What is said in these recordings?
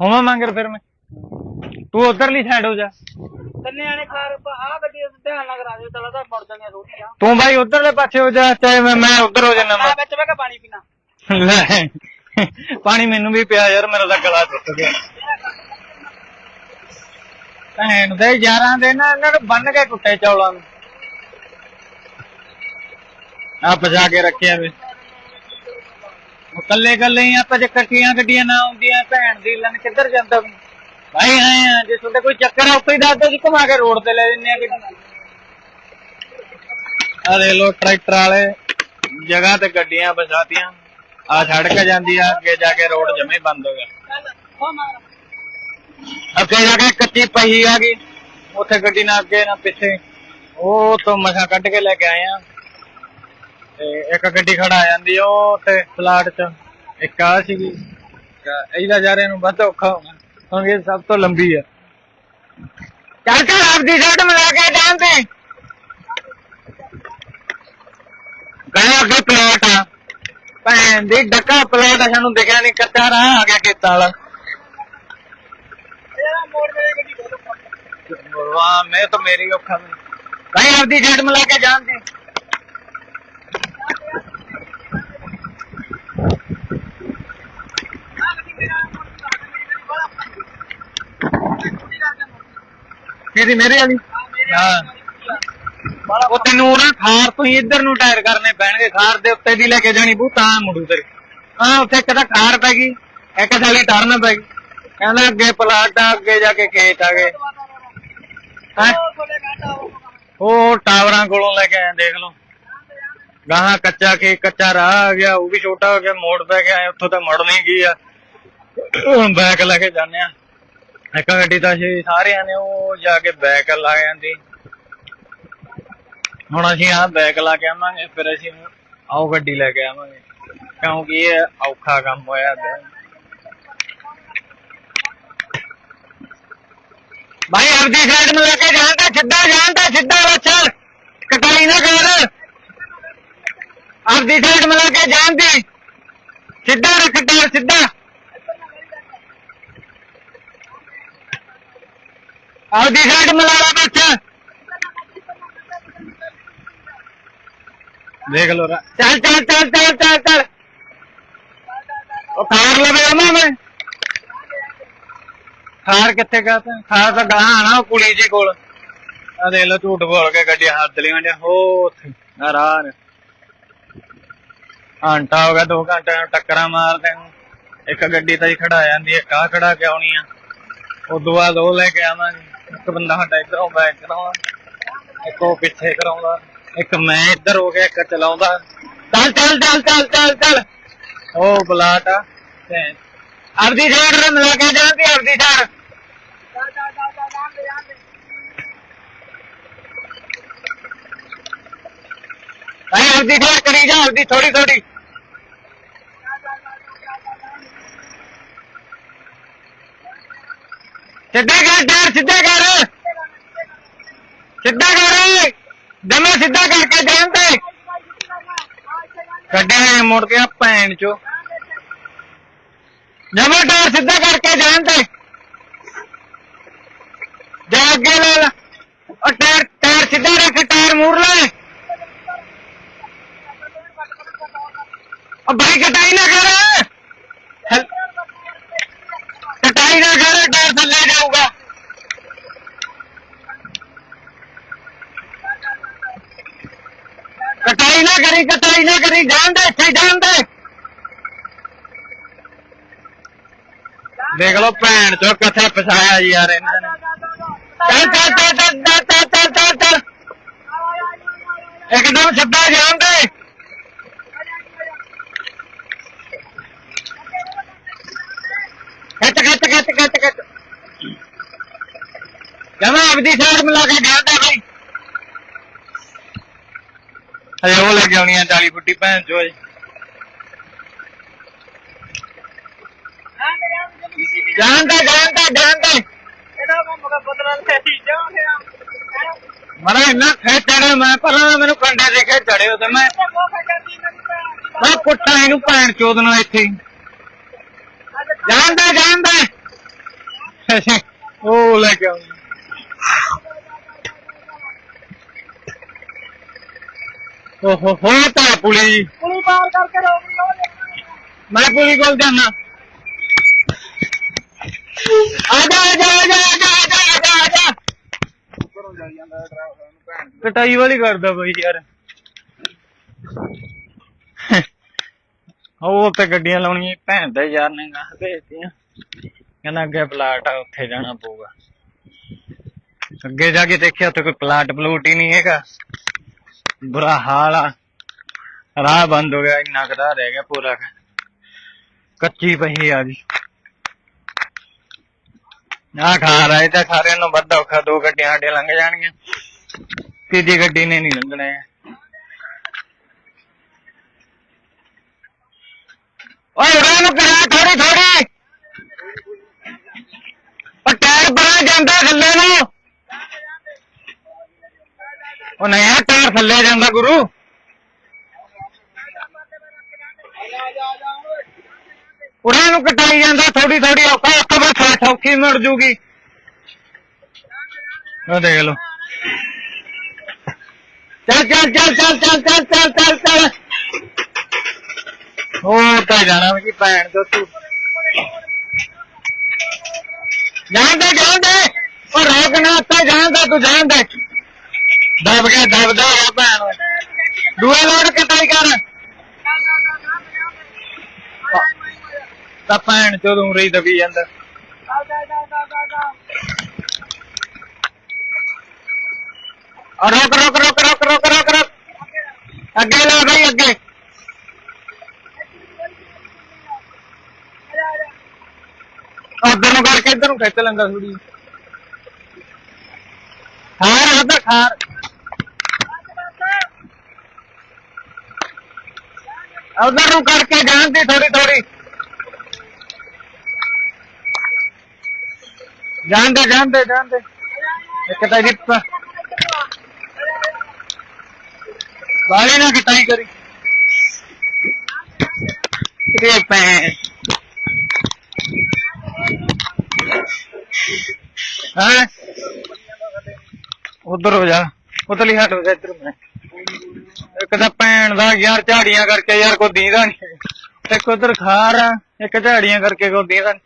ਹੋਵਾਂ ਮੰਗਰ ਫਿਰ ਮੈਂ। ਤੂੰ ਉਧਰਲੀ ਸਾਈਡ ਹੋ ਜਾ। ਤਿੰਨੇ ਆਣੇ ਖਾਰ ਆ ਗੱਡੀ ਦਾ ਧਿਆਨ ਨਾਲ ਕਰਾ ਦਿਓ ਤਲਾ ਤਾਂ ਮੁੜ ਜਾਣੀਆਂ ਰੋਟੀਆਂ। ਤੂੰ ਬਾਈ ਉਧਰਲੇ ਪਾਸੇ ਹੋ ਜਾ ਚਾਹੇ ਮੈਂ ਮੈਂ ਉਧਰ ਹੋ ਜਾਣਾ ਮੈਂ ਵਿੱਚ ਬਹਿ ਕੇ ਪਾਣੀ ਪੀਣਾ। ਲੈ ਪਾਣੀ ਮੈਨੂੰ ਵੀ ਪਿਆ ਯਾਰ ਮੇਰਾ ਤਾਂ ਗਲਾ ਟੁੱਟ ਗਿਆ। ਭੈਣ ਦੇ ਯਾਰਾਂ ਦੇ ਨਾ ਇਹਨਾਂ ਨੂੰ ਬੰਨ ਕੇ ਕੁੱਟੇ ਚੌਲਾਂ ਨੂੰ। ਆ ਪਜਾ ਕੇ ਰੱਖਿਆ ਵੇ। ਉਹ ਕੱਲੇ ਕੱਲੇ ਹੀ ਆਪਾਂ ਜੇ ਇਕੱਠੀਆਂ ਗੱਡੀਆਂ ਨਾ ਆਉਂਦੀਆਂ ਭੈਣ ਦੀ ਲੰਨ ਕਿੱਧਰ ਜਾਂਦਾ ਵੀ। ਭਾਈ, ਆਏ ਆ, ਜੇ ਤੁਹਾਡੇ ਕੋਈ ਚੱਕਰ ਆ, ਉੱਥੇ ਹੀ ਦੱਸ ਦਿਓ ਜੀ, ਘੁਮਾ ਕੇ ਰੋਡ ਤੇ ਲੈ ਜੰਨੇ ਆ ਗੱਡੀ। ਆ ਦੇਖ ਲੋ ਟਰੈਕਟਰ ਵਾਲੇ, ਜਗ੍ਹਾ ਤੇ ਗੱਡੀਆਂ ਬਸਾਤੀਆਂ ਆ ਸੜਕ ਜਾਂਦੀ ਆ, ਅੱਗੇ ਜਾ ਕੇ ਰੋਡ ਜਮੇ ਬੰਦ ਹੋ ਗਿਆ। ਅੱਗੇ ਜਾ ਕੇ ਕੱਚੀ ਪਹੀ ਆ ਗਈ। ਉੱਥੇ ਗੱਡੀ ਨਾ ਅੱਗੇ ਨਾ ਪਿੱਛੇ। ਉਹ ਤੋਂ ਮਸਾ ਕੱਢ ਕੇ ਲੈ ਕੇ ਆਏ ਆ। ਤੇ ਇੱਕ ਗੱਡੀ ਖੜਾ ਜਾਂਦੀ ਆ ਉਹ ਤੇ ਪਲਾਟ ਚ। ਇੱਕ ਆ ਸੀਗੀ। ਤਾਂ ਇਹਦਾ ਜਾ ਨੂੰ ਵੱਧ ਔਖਾ ਹੋਣਾ। ਕਿਉਂਕਿ ਇਹ ਸਭ ਤੋਂ ਲੰਬੀ ਆ। ਚੱਲ ਚੱਲ ਆਪਦੀ ਸਾਈਡ ਮਿਲਾ ਕੇ ਜਾਂਦੇ ਗਏ ਅੱਗੇ ਪਲਾਟ ਆ। ਭੈਣ ਦੀ ਡੱਕਾ ਪਲਾਟ ਆ ਸਾਨੂੰ ਦਿਖਿਆ ਨਹੀਂ ਕੱਚਾ ਰਾਹ ਆ ਗਿਆ ਖੇਤਾਂ ਵਾਲਾ। ਦੇ ਵਾਹ ਮੈਂ ਤਾਂ ਮੇਰੀ ਔਖਾ ਨਹੀਂ ਭਾਈ ਆਪਦੀ ਜੇਡ ਮਿਲਾ ਕੇ ਜਾਣਦੇ ਕਿਹਦੀ, ਮੇਰੇ ਵਾਲੀ? ਹਾਂ। ਉਹ ਤੈਨੂੰ ਨਾ ਖਾਰ ਤੋਂ ਹੀ ਇੱਧਰ ਨੂੰ ਟਾਇਰ ਕਰਨੇ ਪੈਣਗੇ, ਖਾਰ ਦੇ ਉੱਤੇ ਦੀ ਲੈ ਕੇ ਜਾਣੀ ਬੂ ਤਾਂ ਮੁੜੂ ਤੇਰੇ ਹਾਂ, ਉੱਥੇ ਇੱਕ ਤਾਂ ਖਾਰ ਪੈ ਗਈ, ਇੱਕ ਥਾਲੀ ਟਰਨ ਪੈ ਗਈ। ਕਹਿੰਦਾ ਅੱਗੇ ਪਲਾਟ ਆ, ਅੱਗੇ ਜਾ ਕੇ ਖੇਤ ਆ ਗਏ। ਉਹ ਟਾਵਰਾਂ ਕੋਲੋਂ ਲੈ ਕੇ ਆਏ ਦੇਖ ਲਓ। ਗਾਹਾਂ ਕੱਚਾ ਖੇ ਕੱਚਾ ਰਾਹ ਆ ਗਿਆ, ਉਹ ਵੀ ਛੋਟਾ ਹੋ ਗਿਆ, ਮੋੜ ਪੈ ਗਿਆ, ਉੱਥੋਂ ਤਾਂ ਮੁੜ ਨਹੀਂ ਗਈ ਆ? ਹੁਣ ਬੈਕ ਲੈ ਕੇ ਜਾਂਦੇ ਆ। ਇੱਕ ਗੱਡੀ ਤਾਂ ਅਸੀਂ ਸਾਰਿਆਂ ਨੇ, ਉਹ ਜਾ ਕੇ ਬੈਕ ਲਾ ਜਾਂਦੀ। ਹੁਣ ਅਸੀਂ ਆ ਬੈਕ ਲਾ ਕੇ ਆਵਾਂਗੇ, ਫਿਰ ਅਸੀਂ ਆਓ ਗੱਡੀ ਲੈ ਕੇ ਆਵਾਂਗੇ। ਕਿਉਂਕਿ ਇਹ ਔਖਾ ਕੰਮ ਹੋਇਆ ਪਿਆ। ਭਾਈ ਆਪਦੀ ਸਾਈਡ ਨੂੰ ਲੈ ਕੇ ਜਾਣ ਜਾਂਦਾ ਸਿੱਧਾ, ਜਾਣ ਜਾਂਦਾ ਸਿੱਧਾ ਬੱਚਾ ਕਟਾਈ ਨਾ ਕਰ। ਆਪਦੀ ਸਾਈਡ ਨੂੰ ਲੈ ਕੇ ਜਾਂਦੀ ਸਿੱਧਾ ਰੱਖ ਟਾਇਰ ਸਿੱਧਾ। ਆਪਦੀ ਸਾਈਡ ਮਿਲਾ ਲਾ ਬੱਚਾ ਦੇਖ ਲੋ ਰਾ ਚੱਲ ਚੱਲ ਚੱਲ ਚੱਲ ਚੱਲ ਚੱਲ। ਉਹ ਕਾਰ ਲਵੇ ਆਵਾਂ ਮੈਂ ਖਾਰ ਕਿੱਥੇ ਗਾ ਤਾ? ਖਾਰ ਤਾਂ ਗਾਹਾਂ ਆਣਾ ਉਹ ਕੁੜੀ ਜੀ ਕੋਲ। ਆ ਦੇਖ ਲੋ ਝੂਠ ਬੋਲ ਕੇ ਗੱਡੀ ਹੱਦ ਲਈ ਵੰਡਿਆ ਹੋ ਉੱਥੇ। ਆ ਰਾਹ ਨੇ ਘੰਟਾ ਹੋ ਗਿਆ 2 ਘੰਟੇ ਨੂੰ ਟੱਕਰਾਂ ਮਾਰਦੇ ਨੂੰ। ਇੱਕ ਗੱਡੀ ਤਾਂ ਹੀ ਖੜਾ ਜਾਂਦੀ ਹੈ ਕਾ ਖੜਾ ਕੇ ਆਉਣੀ ਆ। ਉਦੋਂ ਬਾਅਦ ਉਹ ਲੈ ਕੇ ਆਵਾਂਗੇ। ਇੱਕ ਬੰਦਾ ਸਾਡਾ ਇੱਧਰੋਂ ਬੈਕ ਕਰਾਉਂਦਾ ਇੱਕ ਉਹ ਪਿੱਛੇ ਕਰਾਉਂਦਾ ਇੱਕ ਮੈਂ ਇੱਧਰ ਹੋ ਗਿਆ, ਇੱਕ ਚਲਾਉਂਦਾ। ਚੱਲ ਚੱਲ ਚੱਲ ਚੱਲ ਚੱਲ ਚੱਲ। ਉਹ ਬਲਾਟ ਆ ਆਪਦੀ ਸਾਈਡ ਨੂੰ ਮਿਲਾ ਕੇ ਜਾਂਦੀ ਆਪਦੀ ਸਾਈਡ। ਜਾ ਆਪਦੀ ਸਾਈਡ ਕਰੀ ਜਾ, ਆਪਦੀ ਥੋੜੀ ਥੋੜੀ ਸਿੱਧਾ ਕਰ ਟਾਇਰ ਸਿੱਧਾ ਕਰ। ਸਿੱਧਾ ਕਰ। ਜਮਾ ਸਿੱਧਾ ਕਰਕੇ ਜਾਣ ਤੇ। ਕੱਢੇ ਮੁੜ ਕੇ ਭੈਣ ਚੋ। ਜਮਾ ਟਾਇਰ ਸਿੱਧਾ ਕਰਕੇ ਜਾਣ ਤੇ। ਜਾ ਅੱਗੇ ਲੈ ਲਾ ਉਹ ਟਾਇਰ ਟਾਇਰ ਸਿੱਧਾ ਰੱਖ, ਟਾਇਰ ਮੂਰ ਲੈ ਉਹ ਬਾਈ ਕਟਾਈ ਨਾ ਕਰ ਹਲ- ਕਟਾਈ ਨਾ ਕਰ ਟਾਇਰ ਥੱਲੇ ਜਾਊਗਾ ਕਟਾਈ ਨਾ ਕਰੀ, ਕਟਾਈ ਨਾ ਕਰੀ, ਜਾਣ ਦੇ, ਇੱਥੇ ਹੀ ਜਾਣ ਦੇ। ਦੇਖ ਲਓ ਭੈਣ ਚੋ ਕਿੱਥੇ ਫਸਾਇਆ ਜੀ ਯਾਰ ਇਹਨਾਂ ਨੇ। ਚੱਲ ਚੱਲ ਚੱਲ ਚੱਲ ਚੱਲ ਚੱਲ ਚੱਲ ਚੱਲ ਚੱਲ। ਇੱਕਦਮ ਸਿੱਧਾ ਜਾਣ ਦੇ। ਖਿੱਚ ਖਿੱਚ ਖਿੱਚ ਕੱਟ ਖਿੱਚ। ਜਮਾ ਆਪਦੀ ਸਾਈਡ ਮਿਲਾ ਕੇ ਜਾਣ ਜਾਂਦਾ ਭਾਈ ਅਰੇ ਉਹ ਲੈ ਕੇ ਆਉਣੀ ਆ 40 ਫੁੱਟੀ ਭੈਣ ਚੋ ਜੀ ਜਾਣਦਾ ਜਾਣਦਾ ਜਾਣਦਾ ਮਰਾ ਇੰਨਾ ਖੇ ਚੜੇ ਮੈਂ ਪਰ ਮੈਨੂੰ ਕੰਡੇ ਦੇ ਕੇ ਚੜਿਓ ਤੇ ਮੈਂ ਮੈਂ ਪੁੱਟਾਂ ਇਹਨੂੰ ਭੈਣ ਚੋਦ ਨਾਲ ਇੱਥੇ ਹੀ। ਜਾਣਦਾ ਜਾਣਦਾ ਉਹ ਲੈ ਕੇ ਆਉਂਗੇ ਓਹੋ ਹੋ ਤਾਂ ਪੁਲੀ। ਪੁਲੀ ਪਾਰ ਕਰਕੇ ਰੋਕ ਲਓ ਮੈਂ ਪੁਲੀ ਕੋਲ ਜਾਣਾ। ਆ ਜਾ ਆ ਜਾ ਆ ਜਾ ਆ ਜਾ ਆ ਜਾ ਆ ਜਾ ਜਾ। ਕਟਾਈ ਵਾਲੀ ਕਰਦਾ ਬਈ ਯਾਰ। ਉਹ ਤੇ ਗੱਡੀਆਂ ਲਾਉਣੀਆਂ ਭੈਣ ਦਾ ਯਾਰ ਨੇ ਗਾਹ ਭੇਜਤੀਆਂ। ਕਹਿੰਦਾ ਅੱਗੇ ਪਲਾਟ ਆ ਉੱਥੇ ਜਾਣਾ ਪਊਗਾ। ਅੱਗੇ ਜਾ ਕੇ ਦੇਖਿਆ ਉੱਥੇ ਕੋਈ ਪਲਾਟ ਪਲੂਟ ਹੀ ਨਹੀਂ ਹੈਗਾ। ਬੁਰਾ ਹਾਲ ਆ। ਰਾਹ ਬੰਦ ਹੋ ਗਿਆ, ਇੰਨਾ ਕਦਾ ਰਹਿ ਗਿਆ ਪੂਰਾ। ਕੱਚੀ ਪਹੀ ਆ ਜੀ। ਆ ਖਾ ਰਹੇ ਤਾਂ ਸਾਰਿਆਂ ਨੂੰ ਵੱਧ ਔਖਾ, ਦੋ ਗੱਡੀਆਂ ਸਾਡੇ ਲੰਘ ਜਾਣਗੀਆਂ। ਤੀਜੀ ਗੱਡੀ ਨੇ ਨਹੀਂ ਲੰਘਣਾ ਹੈ ਓਏ ਉਹਨਾਂ ਨੂੰ ਕਰਾ ਥੋੜੀ ਥੋੜੀ ਉਹ ਟਾਇਰ ਪਰਾਂ ਜਾਂਦਾ ਥੱਲੇ ਨੂੰ। ਉਹ ਨਹੀਂ ਆ ਟਾਇਰ ਥੱਲੇ ਜਾਂਦਾ ਗੁਰੂ। ਉਹਨਾਂ ਨੂੰ ਕਟਾਈ ਜਾਂਦਾ ਥੋੜੀ ਥੋੜੀ ਔਖਾ ਉੱਥੇ ਬਸ ਸੌਖੀ ਮੁੜ ਜੂਗੀ। ਉਹ ਦੇਖ ਲਓ। ਚੱਲ ਚੱਲ ਚੱਲ ਚੱਲ ਚੱਲ ਚੱਲ ਚੱਲ ਚੱਲ ਚੱਲ। ਹੋਰ ਤਾਂ ਜਾਣਾ ਵੀ ਭੈਣ ਤੋਂ। ਤੂੰ ਜਾਂਦੇ ਜਾਂਦੇ ਉਹ ਰੋਕ ਨਾ ਉੱਤੇ ਜਾਂਦਾ ਤੂੰ ਜਾਂਦੇ ਦਬ ਕੇ ਦਬਦਾ ਆ ਭੈਣ ਦੂਏ ਲੋੜ ਕਟਾਈ ਕਰ? ਤਾਂ ਭੈਣ ਚੋਂ ਰਹੀ ਦਬੀ ਜਾਂਦਾ। ਔਰ ਰੁਕ ਰੁਕ ਰੁਕ ਰੁਕ ਰੁਕ ਰੁਕ ਅੱਗੇ ਲਾ ਭਾਈ ਅੱਗੇ। ਉਧਰ ਨੂੰ ਕਰਕੇ, ਇੱਧਰ ਨੂੰ ਖਿੱਚ ਲੈਂਦਾ ਥੋੜੀ ਖਾਰ ਉਧਰ ਖਾਰ उधर करके जान दी थोड़ी थोड़ी। जान दे जान दे जान दे। एक तो बाली ना किताई करी। उधर हो जा। उधर ही हट हो जाए इधर में। ਤਾਂ ਭੈਣ ਦਾ ਯਾਰ ਝਾੜੀਆਂ ਕਰਕੇ ਯਾਰ ਕੋਈ ਦੀਦਾ ਨਹੀਂ ਇੱਕ ਉਧਰ ਖਾਰ ਆ, ਇੱਕ ਝਾੜੀਆਂ ਕਰਕੇ ਕੋਈ ਦੀਦਾ ਨੀ।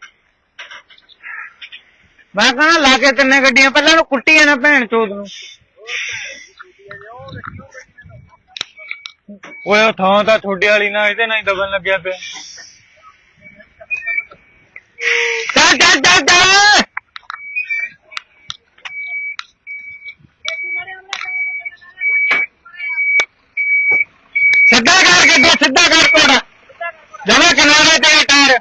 ਮੈਂ ਕਹਾਂ ਲਾ ਕੇ ਤਿੰਨੇ ਗੱਡੀਆਂ, ਪਹਿਲਾਂ ਨੂੰ ਕੁੱਟੀਆਂ ਨਾ ਭੈਣ ਚੋਦ ਨੂੰ। ਓਏ, ਉਹ ਥਾਂ ਤਾਂ ਤੁਹਾਡੇ ਵਾਲੀ ਨਾ, ਇਹਦੇ ਨਾਲ ਹੀ ਦਬਣ ਲੱਗਿਆ ਪਿਆ। ਚੱਲ ਚੱਲ ਚੱਲ ਚੱਲ। ਸਿੱਧਾ ਕਰ ਗੱਡੀ, ਸਿੱਧਾ ਕਰ ਤੋੜਾ ਜਮਾ ਕਿਨਾਰੇ ਤੇ ਟਾਇਰ।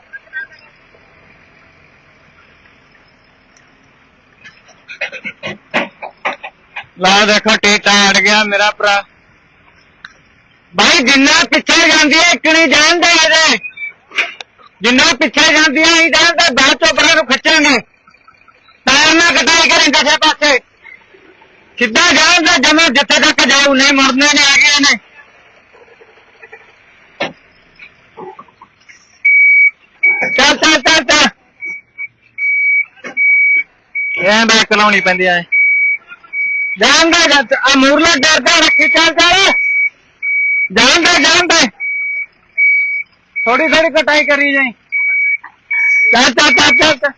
ਲਾ ਦੇਖੋ ਟੀਟਾ ਅੜ ਗਿਆ ਮੇਰਾ ਭਰਾ। ਭਾਈ ਜਿੰਨਾ ਪਿੱਛੇ ਜਾਂਦੀ ਹੈ ਇਕਣੀ ਜਾਣਦਾ ਇਹਦੇ ਜਿੰਨਾ ਪਿੱਛੇ ਜਾਂਦੀ ਹੈ ਇਹ ਜਾਣਦਾ, ਬਾਅਦ ਚੋਂ ਪਰਾਂ ਨੂੰ ਖਿੱਚਾਂਗੇ। ਟਾਇਰ ਨਾ ਕਟਾਈ ਕਰੇ ਕਿਸੇ ਪਾਸੇ। ਸਿੱਧਾ ਜਾਣਦਾ, ਜਮਾ ਜਿੱਥੇ ਤੱਕ ਜਾਊ, ਨਹੀਂ ਮੁੜਨੇ ਨੇ ਹੈਗੇ ਨੇ ਚੱਲ ਚੱਲ ਚੱਲ ਚੱਲ ਐਂ ਬੈਕ ਲਾਉਣੀ ਪੈਂਦੀ ਐ ਜਾਣ ਦੇ ਆ ਮੂਰਲਾ ਡਰਦਾ ਰੱਖੀ ਚੱਲ ਚੱਲ ਜਾਣ ਦੇ ਜਾਣ ਦੇ ਥੋੜੀ ਥੋੜੀ ਕਟਾਈ ਕਰੀ ਜਾਈ ਚੱਲ ਚੱਲ ਚੱਲ ਚੱਲ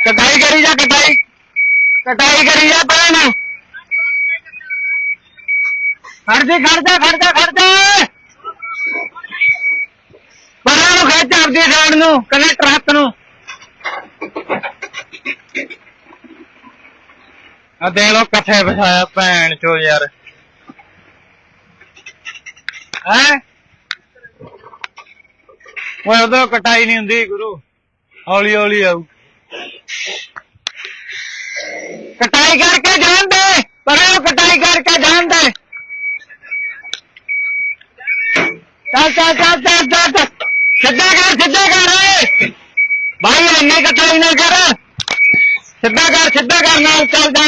कटाई करी जा कटाई कटाई करी जा पहले ना खड़ जा खड़ जा खड़ जा खड़ जा ਆਪਦੀ ਸਾਈਡ ਨੂੰ ਕੱਲੇ ਟਰੱਕ ਨੂੰ। ਆ ਦੇਖ ਲੋ ਕੱਥੇ ਬਿਠਾਇਆ ਭੈਣ ਚੋ ਯਾਰ। ਹੈ? ਓਏ, ਉਦੋਂ ਕਟਾਈ ਨਹੀਂ ਹੁੰਦੀ ਗੁਰੂ। ਹੌਲੀ ਹੌਲੀ ਆਊ। ਕਟਾਈ ਕਰਕੇ ਜਾਣ ਦੇ ਉਹ ਕਟਾਈ ਕਰਕੇ ਜਾਣ ਦੇ। ਚੱਲ ਚੱਲ ਚੱਲ ਚੱਲ ਚੱਲ। ਸਿੱਧਾ ਕਰ ਸਿੱਧਾ ਕਰ ਓਏ। ਭਾਈ ਇੰਨੀ ਕਟਾਈ ਨਾ ਕਰ। ਸਿੱਧਾ ਕਰ ਸਿੱਧਾ ਕਰ, ਨਾਲ ਚੱਲਦਾ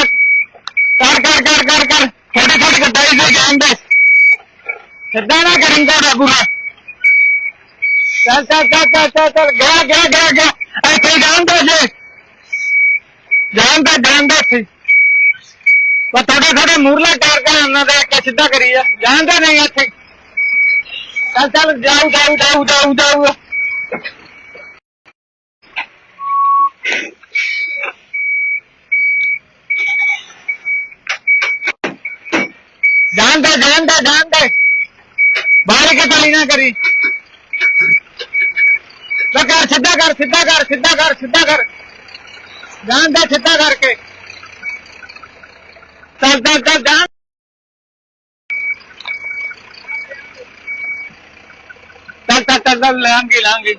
ਕਰ ਕਰ ਕਰ ਕਰ ਕਰ। ਥੋੜੀ ਥੋੜੀ ਕਟਾਈ ਦੇ ਜਾਣ ਦੇ। ਸਿੱਧਾ ਨਾ ਕਰਨ ਦਾ ਪੂਰਾ ਚੱਲ ਚੱਲ ਚੱਲ ਚੱਲ ਚੱਲ ਚੱਲ। ਗਿਆ ਗਿਆ ਗਿਆ ਗਿਆ। ਇੱਥੇ ਹੀ ਜਾਣਦਾ ਜਾਣਦਾ ਇੱਥੇ। ਪਰ ਥੋੜਾ ਥੋੜਾ ਮੂਰਲਾ ਟਾਰ ਕੇ ਉਹਨਾਂ ਦਾ ਇੱਕ ਸਿੱਧਾ ਕਰੀ ਆ। ਜਾਣਦਾ ਨਹੀਂ ਇੱਥੇ। ਚੱਲ ਚੱਲ ਜਾਊ ਜਾਊ ਜਾਊ ਜਾਊ ਜਾਊ ਜਾਣਦਾ ਜਾਣਦਾ ਜਾਣਦਾ ਬਾਹਰ ਕੇ ਤਲੀ ਨਾ ਕਰੀ ਲੈ ਕਰ ਸਿੱਧਾ ਕਰ ਸਿੱਧਾ ਕਰ ਸਿੱਧਾ ਕਰ ਸਿੱਧਾ ਕਰ ਜਾਣਦਾ ਸਿੱਧਾ ਕਰਕੇ ਚੱਲ ਚੱਲ ਚੱਲ ਜਾਣ ਚੱਲ ਚੱਲ ਚੱਲ ਚੱਲ ਲਾਂਗੇ ਲਾਂਗੇ।